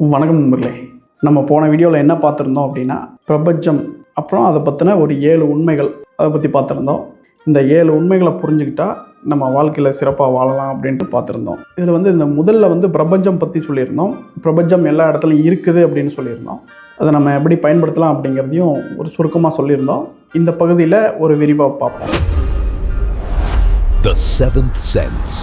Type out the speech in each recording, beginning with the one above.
வணக்கம் நண்பர்களே. நம்ம போன வீடியோவில் என்ன பார்த்துருந்தோம் அப்படின்னா பிரபஞ்சம் அப்புறம் அதை பற்றின ஒரு ஏழு உண்மைகள் அதை பற்றி பார்த்துருந்தோம். இந்த ஏழு உண்மைகளை புரிஞ்சுக்கிட்டா நம்ம வாழ்க்கையில் சிறப்பாக வாழலாம் அப்படின்ட்டு பார்த்துருந்தோம். இதில் வந்து இந்த முதல்ல வந்து பிரபஞ்சம் பற்றி சொல்லியிருந்தோம். பிரபஞ்சம் எல்லா இடத்துலையும் இருக்குது அப்படின்னு சொல்லியிருந்தோம். அதை நம்ம எப்படி பயன்படுத்தலாம் அப்படிங்கிறதையும் ஒரு சுருக்கமாக சொல்லியிருந்தோம். இந்த பகுதியில் ஒரு விரிவாக பார்ப்போம். The Seventh Sense.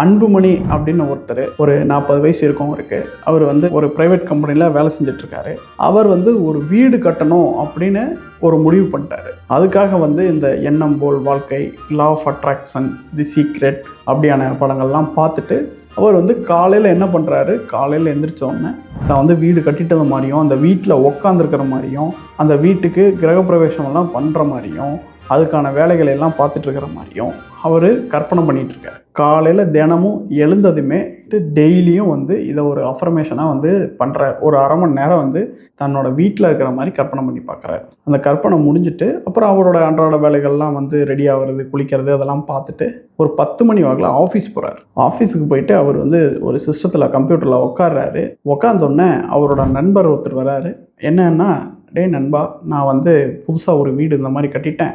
அன்புமணி அப்படின்னு ஒருத்தர் ஒரு நாற்பது வயசு இருக்கும் அவருக்கு அவர் வந்து ஒரு ப்ரைவேட் கம்பெனியில் வேலை செஞ்சுட்டு இருக்காரு அவர் வந்து ஒரு வீடு கட்டணும் அப்படின்னு ஒரு முடிவு பண்ணிட்டாரு. அதுக்காக வந்து இந்த எண்ணம் போல் வாழ்க்கை law of attraction the secret அப்படியான படங்கள்லாம் பார்த்துட்டு அவர் வந்து காலையில் என்ன பண்ணுறாரு காலையில் எந்திரிச்சோடனே தான் வந்து வீடு கட்டிட்டது மாதிரியும் அந்த வீட்டில் உக்காந்துருக்கிற மாதிரியும் அந்த வீட்டுக்கு கிரகப்பிரவேசம் எல்லாம் பண்ணுற மாதிரியும் அதுக்கான வேலைகளை எல்லாம் பார்த்துட்ருக்கிற மாதிரியும் அவர் கற்பனை பண்ணிகிட்ருக்கார் காலையில் தினமும் எழுந்ததுமே டெய்லியும் வந்து இதை ஒரு அஃபர்மேஷனாக வந்து பண்ணுறாரு ஒரு அரை மணி நேரம் வந்து தன்னோட வீட்டில் இருக்கிற மாதிரி கற்பனை பண்ணி பார்க்குறாரு. அந்த கற்பனை முடிஞ்சுட்டு அப்புறம் அவரோட அன்றாட வேலைகள்லாம் வந்து ரெடி ஆகுறது குளிக்கிறது அதெல்லாம் பார்த்துட்டு ஒரு பத்து மணி வாக்கில் ஆஃபீஸ் போகிறார் ஆஃபீஸுக்கு போயிட்டு அவர் வந்து ஒரு சிஸ்டத்தில் கம்ப்யூட்டரில் உட்காடுறாரு உட்காந்தோடனே அவரோட நண்பர் ஒருத்தர் வராரு. என்னன்னா டேய் நண்பா நான் வந்து புதுசாக ஒரு வீடு இந்த மாதிரி கட்டிட்டேன்.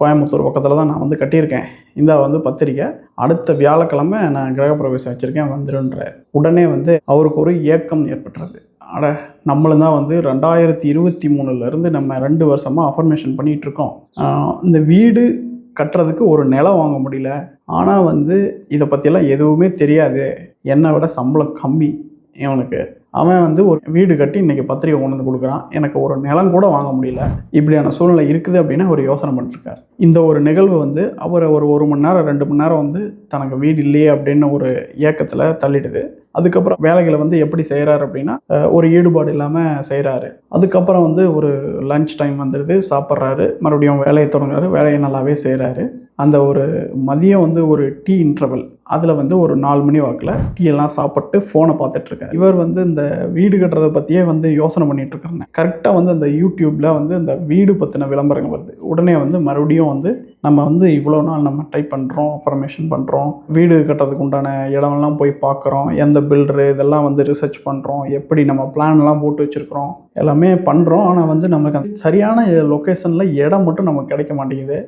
கோயம்புத்தூர் பக்கத்தில் தான் நான் வந்து கட்டியிருக்கேன். இந்த வந்து பத்திரிக்கை. அடுத்த வியாழக்கிழமை நான் கிரகப்பிரவேசம் வச்சுருக்கேன் வந்துருன்ற உடனே வந்து அவருக்கு ஒரு ஏக்கம் ஏற்பட்டுறது அட நம்மளும் தான் வந்து ரெண்டாயிரத்தி இருபத்தி மூணுலேருந்து நம்ம ரெண்டு வருஷமாக அஃபர்மேஷன் பண்ணிகிட்ருக்கோம் இந்த வீடு கட்டுறதுக்கு ஒரு நிலம் வாங்க முடியல. ஆனால் வந்து இதை பற்றியெல்லாம் எதுவுமே தெரியாது. என்னை விட சம்பளம் கம்மி. இவனுக்கு. அவன் வந்து ஒரு வீடு கட்டி இன்றைக்கி பத்திரிக்கை கொண்டு வந்து கொடுக்குறான். எனக்கு ஒரு நிலம் கூட வாங்க முடியல. இப்படியான சூழ்நிலை இருக்குது அப்படின்னு அவர் யோசனை பண்ணிருக்கார். இந்த ஒரு நிகழ்வு வந்து அவரை ஒரு ஒரு மணி நேரம் ரெண்டு மணி நேரம் வந்து தனக்கு வீடு இல்லையே அப்படின்னு ஒரு இயக்கத்தில் தள்ளிடுது. அதுக்கப்புறம் வேலைகளை வந்து எப்படி செய்கிறாரு அப்படின்னா ஒரு ஈடுபாடு இல்லாமல் செய்கிறாரு அதுக்கப்புறம் வந்து ஒரு லஞ்ச் டைம் வந்துடுது. சாப்பிட்றாரு. மறுபடியும் வேலையை தொடங்குறாரு. வேலையை நல்லாவே செய்கிறாரு அந்த ஒரு மதியம் வந்து ஒரு டீ இன்டர்வல் அதில் வந்து ஒரு நாலு மணி வாக்கில் டீ எல்லாம் சாப்பிட்டு ஃபோனை பார்த்துட்ருக்கேன் இவர் வந்து இந்த வீடு கட்டுறதை பற்றியே வந்து யோசனை பண்ணிட்டு கரெக்டாக வந்து அந்த யூடியூப்பில் வந்து அந்த வீடு பற்றின விளம்பரங்கள் வருது. உடனே வந்து மறுபடியும் வந்து நம்ம வந்து இவ்வளோ நாள் நம்ம ட்ரை பண்ணுறோம் அஃபர்மேஷன் பண்ணுறோம் வீடு கட்டுறதுக்கு உண்டான இடமெல்லாம் போய் பார்க்குறோம் எந்த பில்டரு இதெல்லாம் வந்து ரிசர்ச் பண்ணுறோம் எப்படி நம்ம பிளான்லாம் போட்டு வச்சுருக்குறோம் எல்லாமே பண்ணுறோம் ஆனால் வந்து நமக்கு அந்த சரியான லொக்கேஷனில் இடம் மட்டும் நமக்கு கிடைக்க மாட்டேங்குது.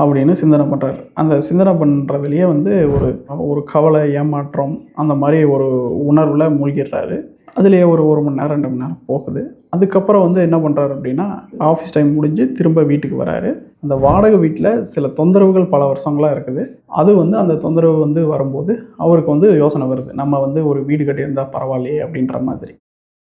அப்படின்னு சிந்தனை பண்ணுறாரு அந்த சிந்தனை பண்ணுறதுலையே வந்து ஒரு ஒரு கவலை ஏமாற்றம் அந்த மாதிரி ஒரு உணர்வில் மூழ்கிடுறாரு. அதுலேயே ஒரு ஒரு மணி நேரம் ரெண்டு மணி நேரம் போகுது. அதுக்கப்புறம் வந்து என்ன பண்ணுறாரு அப்படின்னா ஆஃபீஸ் டைம் முடிஞ்சு திரும்ப வீட்டுக்கு வராரு. அந்த வாடகை வீட்டில் சில தொந்தரவுகள் பல வருஷங்களாக இருக்குது. அது வந்து அந்த தொந்தரவு வந்து வரும்போது அவருக்கு வந்து யோசனை வருது. நம்ம வந்து ஒரு வீடு கட்டியிருந்தால் பரவாயில்லையே அப்படின்ற மாதிரி.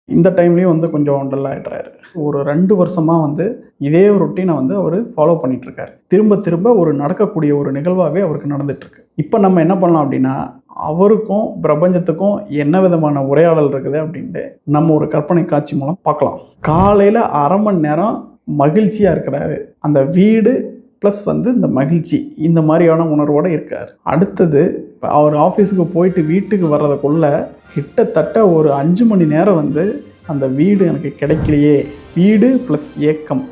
இந்த டைம்லேயும் வந்து கொஞ்சம் டல் ஆகிடுறாரு ஒரு ரெண்டு வருஷமாக வந்து இதே ரொட்டீனை வந்து அவர் ஃபாலோ பண்ணிகிட்ருக்காரு திரும்ப திரும்ப ஒரு நடக்கக்கூடிய ஒரு நிகழ்வாகவே அவருக்கு நடந்துகிட்ருக்கு இப்போ நம்ம என்ன பண்ணலாம் அப்படின்னா அவருக்கும் பிரபஞ்சத்துக்கும் என்ன விதமான உரையாடல் இருக்குது அப்படின்ட்டு நம்ம ஒரு கற்பனை காட்சி மூலம் பார்க்கலாம். காலையில் அரை மணி நேரம் மகிழ்ச்சியாக இருக்கிறாரு. அந்த வீடு ப்ளஸ் வந்து இந்த மகிழ்ச்சி இந்த மாதிரியான உணர்வோடு இருக்கார். அடுத்தது அவர் ஆஃபீஸுக்கு போயிட்டு வீட்டுக்கு வர்றதுக்குள்ள கிட்டத்தட்ட ஒரு அஞ்சு மணி நேரம் வந்து அந்த வீடு எனக்கு கிடைக்கலையே. வீடு ப்ளஸ் ஏக்கம்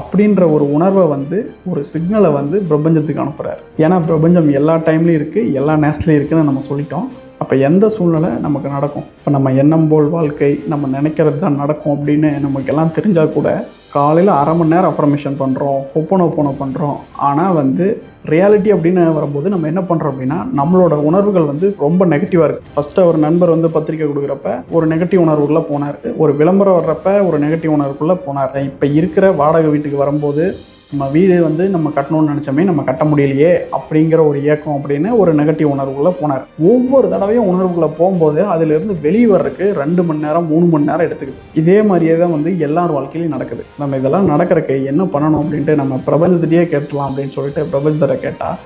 அப்படின்ற ஒரு உணர்வை வந்து ஒரு சிக்னலை வந்து பிரபஞ்சத்துக்கு அனுப்புகிறார் ஏன்னா பிரபஞ்சம் எல்லா டைம்லையும் இருக்குது எல்லா நேரத்துலையும் இருக்குதுன்னு நம்ம சொல்லிட்டோம். அப்போ எந்த சூழ்நிலை நமக்கு நடக்கும்? இப்போ நம்ம எண்ணம் போல் வாழ்க்கை நம்ம நினைக்கிறது தான் நடக்கும் அப்படின்னு நமக்கெல்லாம் தெரிஞ்சால் கூட காலையில் அரை மணி நேரம் அஃபர்மேஷன் பண்ணுறோம் ஒப்பனை ஒப்பனை பண்ணுறோம் ஆனால் வந்து ரியாலிட்டி அப்படின்னு வரும்போது நம்ம என்ன பண்ணுறோம் அப்படின்னா நம்மளோட உணர்வுகள் வந்து ரொம்ப நெகட்டிவாக இருக்குது ஃபஸ்ட்டு ஒரு நண்பர் வந்து பத்திரிக்கை கொடுக்குறப்ப ஒரு நெகட்டிவ் உணர்வுக்குள்ளே போனார். ஒரு விளம்பரம் வர்றப்ப ஒரு நெகட்டிவ் உணர்வுக்குள்ளே போனார். இப்போ இருக்கிற வாடகை வீட்டுக்கு வரும்போது நம்ம வீடு வந்து நம்ம கட்டணும்னு நினச்சோமே நம்ம கட்ட முடியலையே அப்படிங்கிற ஒரு ஏக்கம் அப்படின்னு ஒரு நெகட்டிவ் உணர்வுக்குள்ளே போனார். ஒவ்வொரு தடவையும் உணர்வுக்குள்ளே போகும்போது அதிலிருந்து வெளியே வர்றதுக்கு ரெண்டு மணி நேரம் மூணு மணி நேரம் எடுத்துக்குது. இதே மாதிரியே தான் வந்து எல்லார் வாழ்க்கையிலையும் நடக்குது. நம்ம இதெல்லாம் நடக்கிறக்கு என்ன பண்ணணும் அப்படின்ட்டு நம்ம பிரபஞ்சத்திலேயே கேட்டலாம் அப்படின்னு சொல்லிட்டு பிரபஞ்சத்தை கேட்டால்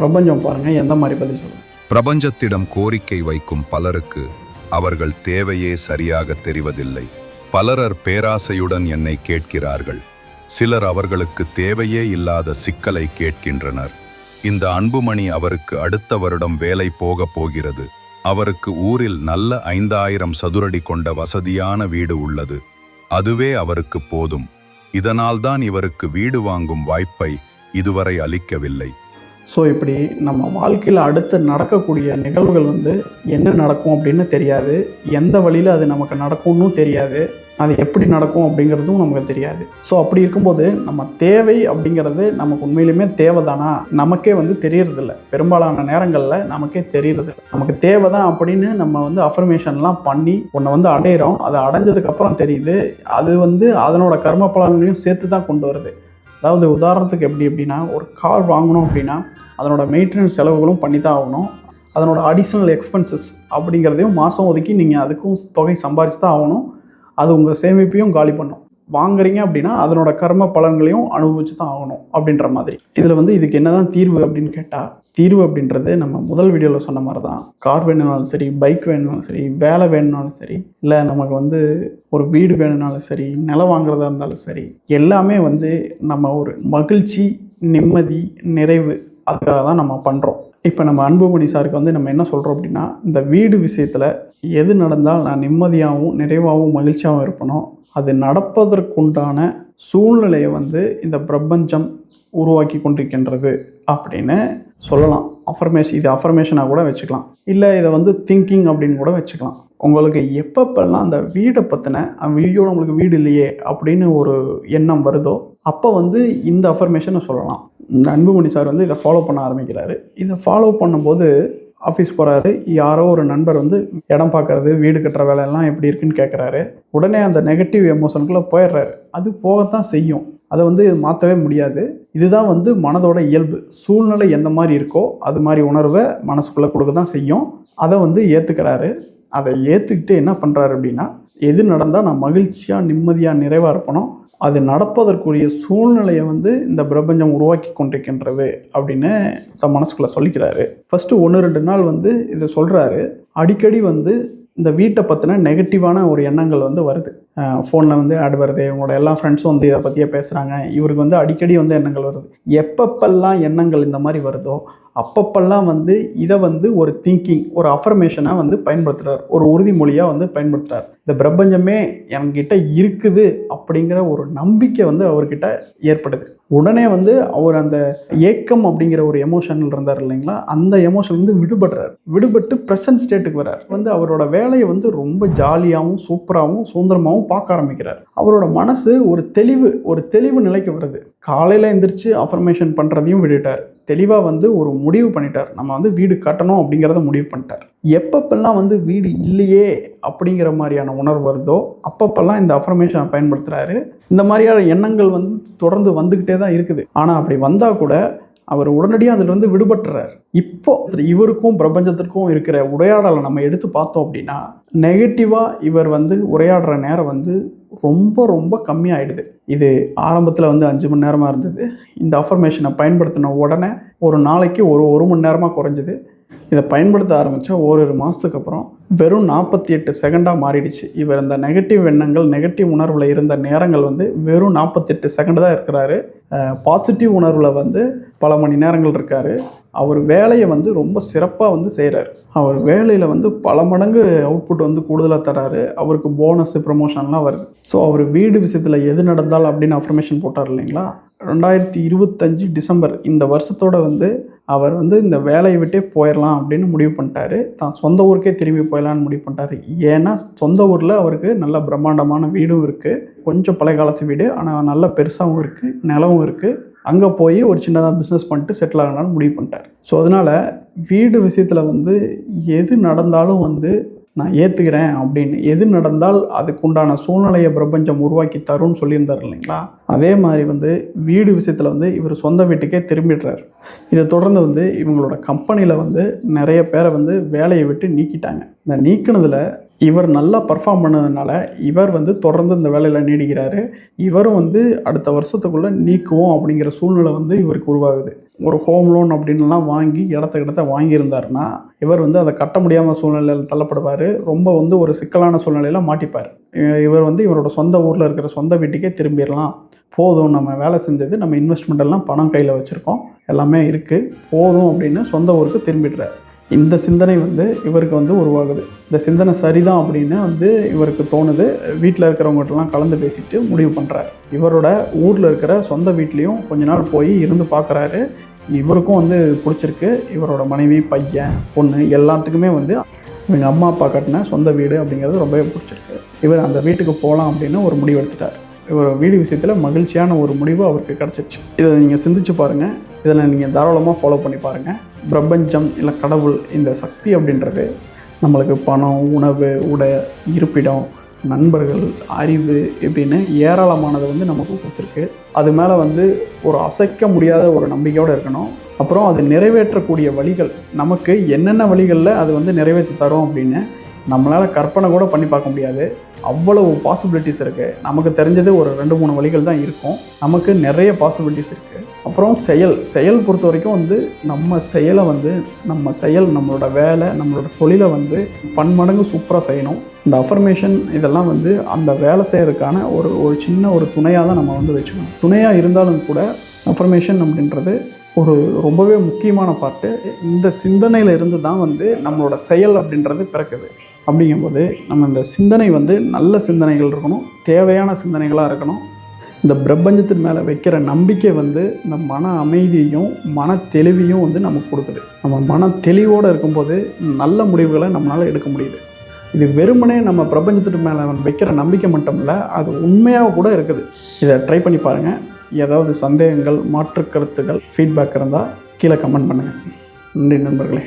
பிரபஞ்சம் பாருங்கள் எந்த மாதிரி பதில் சொல்லுங்க பிரபஞ்சத்திடம் கோரிக்கை வைக்கும் பலருக்கு அவர்கள் தேவையே சரியாக தெரிவதில்லை. பலரர் பேராசையுடன் என்னை கேட்கிறார்கள். சிலர் அவர்களுக்கு தேவையே இல்லாத சிக்கலை கேட்கின்றனர். இந்த அன்புமணி அவருக்கு அடுத்த வருடம் வேலை போகப் போகிறது. அவருக்கு ஊரில் நல்ல ஐந்தாயிரம் சதுரடி கொண்ட வசதியான வீடு உள்ளது. அதுவே அவருக்கு போதும். இதனால்தான் இவருக்கு வீடு வாங்கும் வாய்ப்பை இதுவரை அளிக்கவில்லை. ஸோ இப்படி நம்ம வாழ்க்கையில் அடுத்து நடக்கக்கூடிய நிகழ்வுகள் வந்து என்ன நடக்கும் அப்படின்னு தெரியாது. எந்த வழியில் அது நமக்கு நடக்கும்னு தெரியாது. அது எப்படி நடக்கும் அப்படிங்கிறதும் நமக்கு தெரியாது. ஸோ அப்படி இருக்கும்போது நம்ம தேவை அப்படிங்கிறது நமக்கு உண்மையிலுமே தேவைதானா? நமக்கே வந்து தெரியறதில்ல. பெரும்பாலான நேரங்களில் நமக்கே தெரியறது நமக்கு தேவை தான் அப்படின்னு நம்ம வந்து அஃபர்மேஷன்லாம் பண்ணி ஒன்றை வந்து அடையிறோம். அதை அடைஞ்சதுக்கப்புறம் தெரியுது. அது வந்து அதனோட கர்ம பலன்களையும் சேர்த்து தான் கொண்டு வருது. அதாவது உதாரணத்துக்கு எப்படி எப்படின்னா ஒரு கார் வாங்கணும் அப்படின்னா அதனோட மெயின்டெனன்ஸ் செலவுகளும் பண்ணி தான் ஆகணும். அதனோட அடிஷ்னல் எக்ஸ்பென்சஸ் அப்படிங்கிறதையும் மாதம் ஒதுக்கி நீங்கள் அதுக்கும் தொகை சம்பாரிச்சு தான் ஆகணும். அது உங்கள் சேமிப்பையும் காலி பண்ணும். வாங்குறீங்க அப்படின்னா அதனோட கர்ம பலன்களையும் அனுபவிச்சு தான் ஆகணும் அப்படின்ற மாதிரி. இதில் வந்து இதுக்கு என்னதான் தீர்வு அப்படின்னு கேட்டால் தீர்வு அப்படின்றது நம்ம முதல் வீடியோவில் சொன்ன மாதிரி தான் கார் வேணும்னாலும் சரி பைக் வேணுனாலும் சரி வேலை வேணும்னாலும் சரி இல்லை நமக்கு வந்து ஒரு வீடு வேணும்னாலும் சரி நிலம் வாங்குறதா இருந்தாலும் சரி எல்லாமே வந்து நம்ம ஒரு மகிழ்ச்சி நிம்மதி நிறைவு அதுக்காக தான் நம்ம பண்ணுறோம் இப்போ நம்ம அன்புமணி சாருக்கு வந்து நம்ம என்ன சொல்கிறோம் அப்படின்னா இந்த வீடு விஷயத்தில் எது நடந்தால் நான் நிம்மதியாகவும் நிறைவாகவும் மகிழ்ச்சியாகவும் இருப்பனோ அது நடப்பதற்குண்டான சூழ்நிலையை வந்து இந்த பிரபஞ்சம் உருவாக்கி கொண்டிருக்கின்றது அப்படின்னு சொல்லலாம். அஃபர்மேஷன் இது அஃபர்மேஷனாக கூட வச்சுக்கலாம். இல்லை இதை வந்து திங்கிங் அப்படின்னு கூட வச்சுக்கலாம். உங்களுக்கு எப்பப்பெல்லாம் அந்த வீடை பற்றின ஐயோ நம்மளுக்கு வீடு இல்லையே அப்படின்னு ஒரு எண்ணம் வருதோ அப்போ வந்து இந்த அஃபர்மேஷனை சொல்லலாம். இந்த அன்புமணி சார் வந்து இதை ஃபாலோ பண்ண ஆரம்பிக்கிறாரு. இதை ஃபாலோ பண்ணும்போது ஆஃபீஸ் போகிறாரு யாரோ ஒரு நண்பர் வந்து இடம் பார்க்கறது வீடு கட்டுற வேலையெல்லாம் எப்படி இருக்குன்னு கேட்குறாரு உடனே அந்த நெகட்டிவ் எமோஷனுக்குள்ளே போயிடுறாரு. அது போகத்தான் செய்யும். அதை வந்து மாற்றவே முடியாது. இதுதான் வந்து மனதோட இயல்பு. சூழ்நிலை எந்த மாதிரி இருக்கோ அது மாதிரி உணர்வை மனசுக்குள்ளே கொடுக்க தான் செய்யும். அதை வந்து ஏற்றுக்கிறாரு அதை ஏற்றுக்கிட்டு என்ன பண்ணுறாரு அப்படின்னா எது நடந்தால் நான் மகிழ்ச்சியாக நிம்மதியாக நிறைவாக இருப்பனோ அது நடப்பதற்குரிய சூழ்நிலையை வந்து இந்த பிரபஞ்சம் உருவாக்கி கொண்டிருக்கின்றது அப்படின்னு தன் மனசுக்குள்ளே சொல்லிக்கிறாரு. ஃபஸ்ட்டு ஒன்று ரெண்டு நாள் வந்து இதை சொல்கிறாரு அடிக்கடி வந்து இந்த வீட்டை பற்றின நெகட்டிவான ஒரு எண்ணங்கள் வந்து வருது. ஃபோனில் வந்து ஆட் வருது. இவங்களோட எல்லா ஃப்ரெண்ட்ஸும் வந்து இதை பற்றியே பேசுகிறாங்க இவருக்கு வந்து அடிக்கடி வந்து எண்ணங்கள் வருது. எப்பப்பெல்லாம் எண்ணங்கள் இந்த மாதிரி வருதோ அப்பப்பெல்லாம் வந்து இதை வந்து ஒரு திங்கிங் ஒரு அஃபர்மேஷனாக வந்து பயன்படுத்துகிறார் ஒரு உறுதிமொழியாக வந்து பயன்படுத்துகிறார் இந்த பிரபஞ்சமே என்கிட்ட இருக்குது அப்படிங்கிற ஒரு நம்பிக்கை வந்து அவர்கிட்ட ஏற்படுது. உடனே வந்து அவர் அந்த ஏக்கம் அப்படிங்கிற ஒரு எமோஷனில் இருந்தார் இல்லைங்களா? அந்த எமோஷன் வந்து விடுபடுறார். விடுபட்டு ப்ரெசன்ட் ஸ்டேட்டுக்கு வர்றார். வந்து அவரோட வேலையை வந்து ரொம்ப ஜாலியாகவும் சூப்பராகவும் சுதந்திரமாகவும் பார்க்க ஆரம்பிக்கிறார். அவரோட மனசு ஒரு தெளிவு ஒரு தெளிவு நிலைக்கு வருது. காலையில் எந்திரிச்சு அஃபர்மேஷன் பண்ணுறதையும் விட்டுட்டார். தெளிவாக வந்து ஒரு முடிவு பண்ணிட்டார். நம்ம வந்து வீடு கட்டணும் அப்படிங்கிறத முடிவு பண்ணிட்டார். எப்பப்பெல்லாம் வந்து வீடு இல்லையே அப்படிங்கிற மாதிரியான உணர்வு வருதோ அப்பப்பெல்லாம் இந்த அஃபர்மேஷனை பயன்படுத்துகிறாரு இந்த மாதிரியான எண்ணங்கள் வந்து தொடர்ந்து வந்துக்கிட்டே தான் இருக்குது. ஆனால் அப்படி வந்தால் கூட அவர் உடனடியாக அதிலிருந்து விடுபட்டுறார். இப்போ இவருக்கும் பிரபஞ்சத்திற்கும் இருக்கிற உரையாடலை நம்ம எடுத்து பார்த்தோம் அப்படின்னா நெகட்டிவாக இவர் வந்து உரையாடுற நேரம் வந்து ரொம்ப ரொம்ப கம்மியாகிடுது இது ஆரம்பத்தில் வந்து அஞ்சு மணி நேரமாக இருந்தது. இந்த அஃபர்மேஷனை பயன்படுத்தின உடனே ஒரு நாளைக்கு ஒரு ஒரு மணி நேரமாக குறைஞ்சிது. இதை பயன்படுத்த ஆரம்பித்தா ஓரிரு மாதத்துக்கு அப்புறம் வெறும் நாற்பத்தி எட்டு செகண்டாக மாறிடுச்சு. இவர் இந்த நெகட்டிவ் எண்ணங்கள் நெகட்டிவ் உணர்வில் இருந்த நேரங்கள் வந்து வெறும் நாற்பத்தெட்டு செகண்ட் தான் இருக்கிறாரு. பாசிட்டிவ் உணர்வில் வந்து பல மணி நேரங்கள் இருக்கார். அவர் வேலையை வந்து ரொம்ப சிறப்பாக வந்து செய்கிறாரு அவர் வேலையில் வந்து பல மடங்கு அவுட்புட் வந்து கூடுதலாக தராரு. அவருக்கு போனஸ் ப்ரமோஷன்லாம் வருது. ஸோ அவர் வீடு விஷயத்தில் எது நடந்தால் அப்படின்னு அஃபர்மேஷன் போட்டார் இல்லைங்களா? ரெண்டாயிரத்தி இருபத்தஞ்சு டிசம்பர் இந்த வருஷத்தோட வந்து அவர் வந்து இந்த வேலையை விட்டே போயிடலாம் அப்படின்னு முடிவு பண்ணிட்டாரு. தான் சொந்த ஊருக்கே திரும்பி போயிடலான்னு முடிவு பண்ணிட்டாரு. ஏன்னா சொந்த ஊரில் அவருக்கு நல்ல பிரம்மாண்டமான வீடும் இருக்குது கொஞ்சம் பழைய காலத்து வீடு ஆனால் நல்ல பெருசாகவும் இருக்குது நிலவும் இருக்குது அங்கே போய் ஒரு சின்னதாக பிஸ்னஸ் பண்ணிட்டு செட்டில் ஆகலாம்னு முடிவு பண்ணிட்டார். ஸோ அதனால் வீடு விஷயத்தில் வந்து எது நடந்தாலும் வந்து நான் ஏற்றுக்கிறேன் அப்படின்னு. எது நடந்தால் அதுக்குண்டான சூழ்நிலையை பிரபஞ்சம் உருவாக்கி தரும்னு சொல்லியிருந்தார் இல்லைங்களா? அதே மாதிரி வந்து வீடு விஷயத்தில் வந்து இவர் சொந்த வீட்டுக்கே திரும்பிடுறார். இதை தொடர்ந்து வந்து இவங்களோட கம்பெனியில் வந்து நிறைய பேரை வந்து வேலையை விட்டு நீக்கிட்டாங்க. இந்த நீக்கினதில் இவர் நல்லா பர்ஃபார்ம் பண்ணதுனால இவர் வந்து தொடர்ந்து இந்த வேலையில் நீடிக்கிறாரு. இவரும் வந்து அடுத்த வருஷத்துக்குள்ளே நீக்குவோம் அப்படிங்கிற சூழ்நிலை வந்து இவருக்கு உருவாகுது. ஒரு ஹோம் லோன் அப்படின்லாம் வாங்கி இடத்த இடத்த வாங்கியிருந்தாருன்னா இவர் வந்து அதை கட்ட முடியாமல் சூழ்நிலையில் தள்ளப்படுவார். ரொம்ப வந்து ஒரு சிக்கலான சூழ்நிலையில் மாட்டிப்பார். இவர் வந்து இவரோட சொந்த ஊரில் இருக்கிற சொந்த வீட்டுக்கே திரும்பிடலாம். போதும் நம்ம வேலை செஞ்சது நம்ம இன்வெஸ்ட்மெண்ட் எல்லாம் பணம் கையில் வச்சுருக்கோம். எல்லாமே இருக்குது போதும் அப்படின்னு சொந்த ஊருக்கு திரும்பிடுறார். இந்த சிந்தனை வந்து இவருக்கு வந்து உருவாகுது. இந்த சிந்தனை சரிதான் அப்படின்னு வந்து இவருக்கு தோணுது. வீட்டில் இருக்கிறவங்ககிட்டலாம் கலந்து பேசிட்டு முடிவு பண்ணுறாரு இவரோட ஊரில் இருக்கிற சொந்த வீட்லேயும் கொஞ்ச நாள் போய் இருந்து பார்க்குறாரு இவருக்கும் வந்து பிடிச்சிருக்கு. இவரோட மனைவி பையன் பொண்ணு எல்லாத்துக்குமே வந்து இவங்க அம்மா அப்பா கட்டின சொந்த வீடு அப்படிங்கிறது ரொம்பவே பிடிச்சிருக்கு. இவர் அந்த வீட்டுக்கு போகலாம் அப்படின்னு ஒரு முடிவு எடுத்துட்டார். ஒரு வீடு விஷயத்தில் மகிழ்ச்சியான ஒரு முடிவு அவருக்கு கிடச்சிருச்சு. இதை நீங்கள் சிந்திச்சு பாருங்கள் இதில் நீங்கள் தாராளமாக ஃபாலோ பண்ணி பாருங்கள் பிரபஞ்சம் இல்லை கடவுள் இந்த சக்தி அப்படின்றது நம்மளுக்கு பணம் உணவு உடை இருப்பிடம் நண்பர்கள் அறிவு இப்படின்னு ஏராளமானதை வந்து நமக்கு கொடுத்துருக்கு. அது மேலே வந்து ஒரு அசைக்க முடியாத ஒரு நம்பிக்கையோடு இருக்கணும். அப்புறம் அது நிறைவேற்றக்கூடிய வழிகள் நமக்கு என்னென்ன வழிகளில் அது வந்து நிறைவேற்றி தரும் அப்படின்னு நம்மளால் கற்பனை கூட பண்ணி பார்க்க முடியாது. அவ்வளவு பாசிபிலிட்டிஸ் இருக்குது நமக்கு தெரிஞ்சது ஒரு ரெண்டு மூணு வழிகள் தான் இருக்கும். நமக்கு நிறைய பாசிபிலிட்டிஸ் இருக்குது அப்புறம் செயல். செயல் பொறுத்த வரைக்கும் வந்து நம்ம செயலை வந்து நம்ம செயல் நம்மளோட வேலை நம்மளோட தொழிலை வந்து பன்மடங்கு சூப்பராக செய்யணும். இந்த அஃபர்மேஷன் இதெல்லாம் வந்து அந்த வேலை செய்கிறதுக்கான ஒரு ஒரு சின்ன ஒரு துணையாக தான் நம்ம வந்து வச்சுக்கணும். துணையாக இருந்தாலும் கூட அஃபர்மேஷன் அப்படின்றது ஒரு ரொம்பவே முக்கியமான பார்ட்டு இந்த சிந்தனையில் இருந்து தான் வந்து நம்மளோட செயல் அப்படின்றது பிறக்குது. அப்படிங்கும்போது நம்ம இந்த சிந்தனை வந்து நல்ல சிந்தனைகள் இருக்கணும் தேவையான சிந்தனைகளாக இருக்கணும். இந்த பிரபஞ்சத்தின் மேலே வைக்கிற நம்பிக்கை வந்து இந்த மன அமைதியையும் மன தெளிவையும் வந்து நமக்கு கொடுக்குது. நம்ம மன தெளிவோடு இருக்கும்போது நல்ல முடிவுகளை நம்மளால் எடுக்க முடியுது. இது வெறுமனே நம்ம பிரபஞ்சத்துக்கு மேலே வைக்கிற நம்பிக்கை மட்டும் இல்லை அது உண்மையாக கூட இருக்குது. இதை ட்ரை பண்ணி பாருங்கள் ஏதாவது சந்தேகங்கள் மாற்று கருத்துகள் ஃபீட்பேக் இருந்தால் கீழே கமெண்ட் பண்ணுங்கள் நன்றி நண்பர்களே.